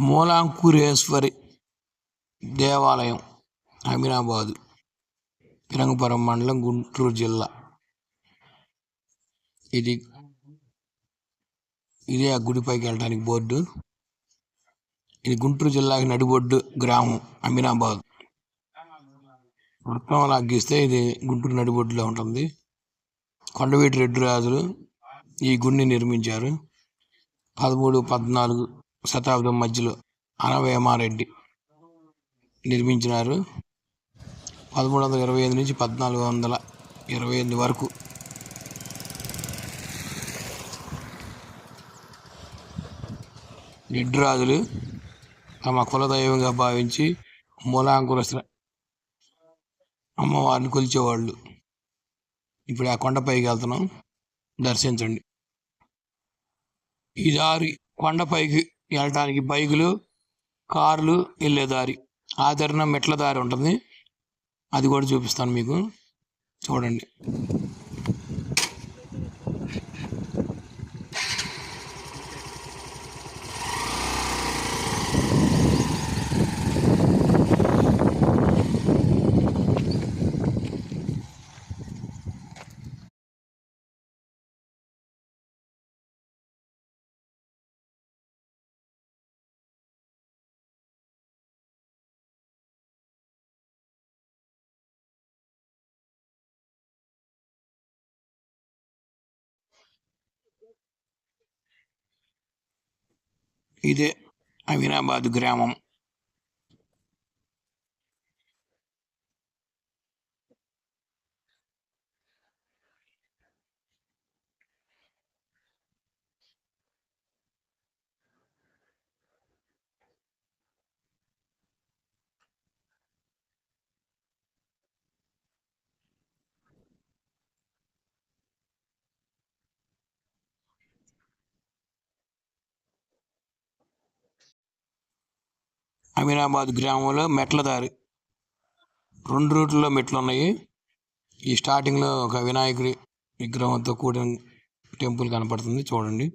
మూలాంకురేశ్వరి దేవాలయం అమీనాబాదు పిరంగపురం మండలం గుంటూరు జిల్లా. ఇది ఇదే ఆ గుడి పైకి వెళ్ళడానికి బోర్డు. ఇది గుంటూరు జిల్లాకి నడిబొడ్డు గ్రామం అమీనాబాద్. వృత్తం అలా ఇది గుంటూరు నడిబొడ్డులో ఉంటుంది. కొండవీటి రెడ్డి రాజులు ఈ గుడిని నిర్మించారు. పదమూడు పద్నాలుగు శతాబ్దం మధ్యలో అనవేమారెడ్డి నిర్మించినారు. పదమూడు వందల ఇరవై ఐదు నుంచి పద్నాలుగు వందల ఇరవై ఎనిమిది వరకు. నిడ్రాజులు తమ కులదైవంగా భావించి మూలాంకుర అమ్మవారిని కొలిచేవాళ్ళు. ఇప్పుడు ఆ కొండపైకి వెళ్తున్నాం. దర్శించండి. ఈ దారి కొండపైకి వెళ్ళడానికి బైకులు కార్లు వెళ్ళే దారి. ఆదరణ మెట్ల దారి ఉంటుంది. అది కూడా చూపిస్తాను మీకు. చూడండి. ఇదే అమీనాబాద్ గ్రామం. అమీనాబాద్ గ్రామంలో మెట్ల దారి. రెండు రూట్లలో మెట్లు ఉన్నాయి ఈ స్టార్టింగ్లో ఒక వినాయకుడి విగ్రహంతో కూడిన టెంపుల్ కనపడుతుంది. చూడండి.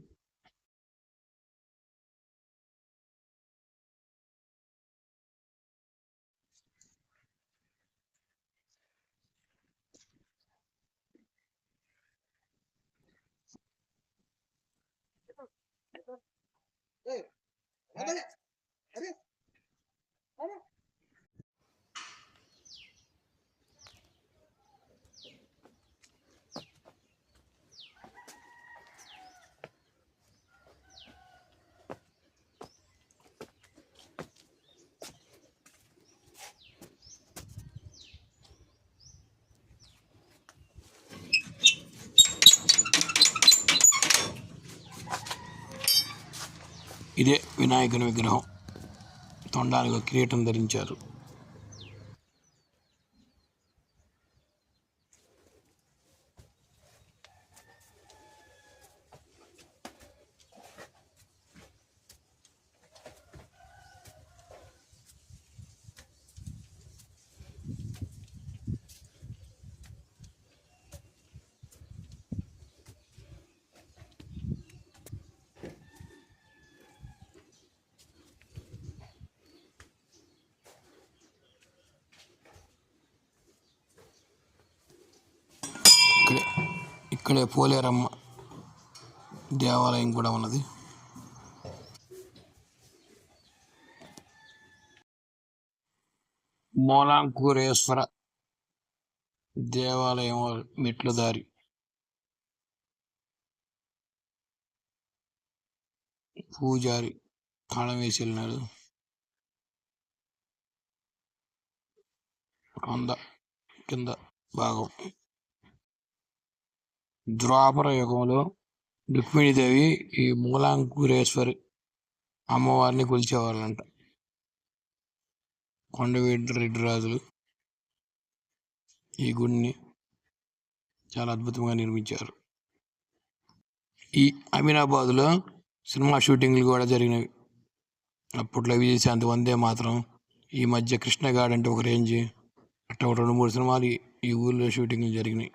ఇదే వినాయకుని విగ్రహం తొండాలుగా కిరీటం ధరించారు ఇక్కడే ఇక్కడే పోలేరమ్మ దేవాలయం కూడా ఉన్నది. మూలాంకూరేశ్వర దేవాలయం మెట్లు దారి. పూజారి తాళం వేసి వెళ్ళినాడు. కొంద కింద భాగం. ద్వాపర యుగంలో రుక్మిణీదేవి ఈ మూలాంకురేశ్వరి అమ్మవారిని కొలిచేవాళ్ళంట. కొండవీటి రెడ్డి రాజులు ఈ గుడిని చాలా అద్భుతంగా నిర్మించారు. ఈ అమీనాబాద్లో సినిమా షూటింగ్లు కూడా జరిగినవి. అప్పట్లో విజయశాంతి వందే మాత్రం ఈ మధ్య కృష్ణగాడ్ అంటే ఒక రేంజ్. అట్లా ఒక రెండు మూడు సినిమాలు ఈ ఊళ్ళో షూటింగ్లు జరిగినాయి.